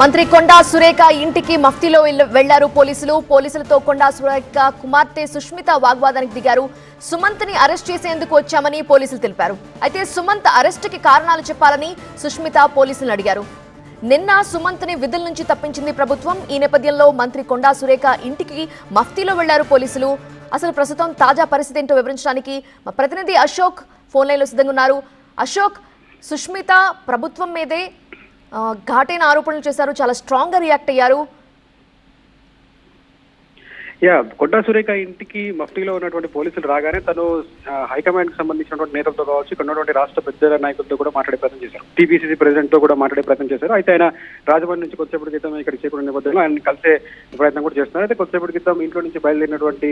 మంత్రి కొండా సురేఖ ఇంటికి మఫ్తీలో వెళ్ళారు పోలీసులు. పోలీసులతో కొండా సురేఖ కుమార్తె సుష్మిత వాగ్వాదానికి దిగారు. సుమంత్ని అరెస్ట్ చేసేందుకు వచ్చామని పోలీసులు తెలిపారు. అయితే సుమంత్ అరెస్టుకి కారణాలు చెప్పాలని సుష్మిత పోలీసులను అడిగారు. నిన్న సుమంత్ని విధుల నుంచి తప్పించింది ప్రభుత్వం. ఈ నేపథ్యంలో మంత్రి కొండా సురేఖ ఇంటికి మఫ్తీలో వెళ్ళారు పోలీసులు. అసలు ప్రస్తుతం తాజా పరిస్థితి ఏంటో వివరించడానికి మా ప్రతినిధి అశోక్ ఫోన్ లైన్లో సిద్ధంగా ఉన్నారు. అశోక్ సుష్మిత ప్రభుత్వం మీదే ఘాటైన ఆరోపణలు చేశారు చాలా స్ట్రాంగ్గా రియాక్ట్ అయ్యారు. యా కొండా సురేఖ ఇంటికి మఫ్టీలో ఉన్నటువంటి పోలీసులు రాగానే తను హైకమాండ్కి సంబంధించినటువంటి నేతలతో కావచ్చు ఇక్కడ ఉన్నటువంటి రాష్ట్ర పెద్ద నాయకులతో కూడా మాట్లాడే ప్రయత్నం చేశారు. టీపీసీసీ ప్రెసిడెంట్తో కూడా మాట్లాడే ప్రయత్నం చేశారు. అయితే ఆయన రాజమండ్రి నుంచి కొద్దిసేపటి క్రితం ఇక్కడ చేరుకున్న నేపథ్యంలో ఆయన కలిసే ప్రయత్నం కూడా చేస్తున్నారు. అయితే కొద్దిసేపటి క్రితం ఇంట్లో నుంచి బయలుదేరినటువంటి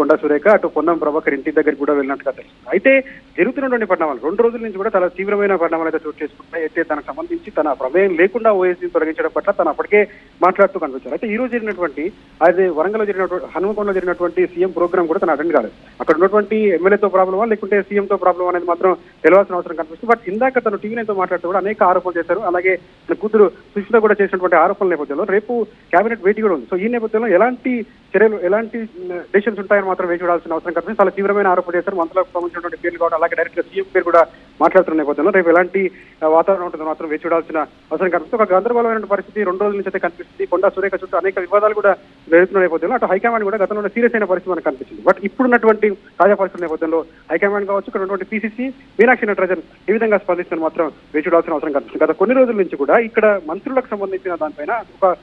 కొండా సురేఖ అటు పొన్నం ప్రభాకర్ ఇంటి దగ్గరికి కూడా వెళ్ళినట్టుగా తెలుస్తుంది. అయితే జరుగుతున్నటువంటి పరిణామాలు రెండు రోజుల నుంచి కూడా చాలా తీవ్రమైన పరిణామాలు అయితే చోటు చేసుకుంటాయి అయితే తనకు సంబంధించి తన ప్రమేయం లేకుండా ఓఎస్ని తొలగించడం పట్ల తను అప్పటికే మాట్లాడుతూ కనిపించారు. అయితే ఈ రోజు జరిగినటువంటి అది వరంగల్లో జరిగినటువంటి హనుమకొండలో జరిగినటువంటి సీఎం ప్రోగ్రామ్ కూడా తను అటెండ్ కాలేదు. అక్కడ ఉన్నటువంటి ఎమ్మెల్యేతో ప్రాబ్లమా లేకుంటే సీఎంతో తో అనేది మాత్రం తెలియాల్సిన అవసరం కనిపిస్తుంది. బట్ ఇందాక తను టీవీ నైన్తో మాట్లాడుతూ కూడా అనేక ఆరోపణలు చేశారు. అలాగే తన కూతురు సుష్మిత కూడా చేసినటువంటి ఆరోపణల నేపథ్యంలో రేపు కేబినెట్ వేటి కూడా ఉంది. సో ఈ నేపథ్యంలో ఎలాంటి చర్యలు ఎలాంటి డెసిషన్స్ ఉంటాయని మాత్రం వేచి చూడాల్సిన అవసరం కనిపిస్తుంది. చాలా తీవ్రమైన ఆరోపణలు చేశారు. మంత్రులకు సంబంధించినటువంటి పేర్లు కావడం అలాగే డైరెక్ట్గా సీఎం పేరు కూడా మాట్లాడుతున్న నేపథ్యంలో రేపు ఎలాంటి వాతావరణం ఉంటుందో మాత్రం వేచి చూడాల్సిన అసలు కనిపిస్తుంది ఒక గందరగోళమైన పరిస్థితి రెండు రోజుల నుంచి అయితే కనిపిస్తుంది. కొండా సురేఖ చుట్టూ అనేక వివాదాలు కూడా జరుగుతున్న నేపథ్యంలో అటు హైకమాండ్ కూడా గతంలో సీరియస్ అయిన పరిస్థితి మనకు కనిపించింది. బట్ ఇప్పుడున్నటువంటి తాజా పరిస్థితుల నేపథ్యంలో హైకమాండ్ కావచ్చు ఇక్కడ ఉన్నటువంటి పీసీసీ మీనాక్షి నటరాజన్ ఏ విధంగా స్పందిస్తున్న మాత్రం వేచి చూడాల్సిన అవసరం కనిపిస్తుంది. గత కొన్ని రోజుల నుంచి కూడా ఇక్కడ మంత్రులకు సంబంధించిన దానిపైన ఒక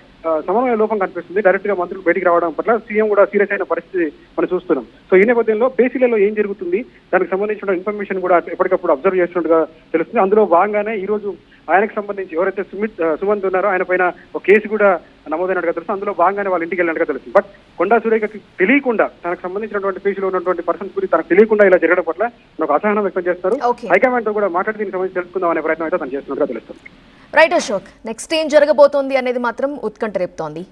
సమన్వయ లోపం కనిపిస్తుంది. డైరెక్ట్గా మంత్రులు బయటికి రావడం పట్ల సీఎం కూడా సీరియస్ అయిన పరిస్థితి మనం చూస్తున్నాం. సో ఈ నేపథ్యంలో బేసిలలో ఏం జరుగుతుంది? దానికి సంబంధించిన ఇన్ఫర్మేషన్ కూడా ఎప్పటికప్పుడు అబ్జర్వ్ చేస్తున్నట్టుగా తెలుస్తుంది. అందులో భాగంగానే ఈ రోజు ఆయనకు సంబంధించి ఎవరైతే సుమిత్ సుమంత్ ఉన్నారో ఆయన పైన ఒక కేసు కూడా నమోదైనట్టుగా తెలుస్తుంది అందులో భాగంగానే వాళ్ళ ఇంటికి వెళ్ళినట్టుగా తెలుస్తుంది బట్ కొండా సురేఖకి తెలియకుండా తనకు సంబంధించినటువంటి కేసులో ఉన్నటువంటి పర్సన్స్ గురించి తనకు తెలియకుండా ఇలా జరగడం పట్ల నాకు అసహనం వ్యక్తం చేస్తారు. హైకమాండ్తో కూడా మాట్లాడి దీనికి సంబంధించి తెలుసుకుందాం అనే ప్రయత్నం అయితే తను చేస్తున్నట్టుగా తెలుస్తుంది. రైట్ అశోక్ నెక్స్ట్ ఏం జరగబోతోంది అనేది మాత్రం ఉత్కంఠ రేపుతోంది.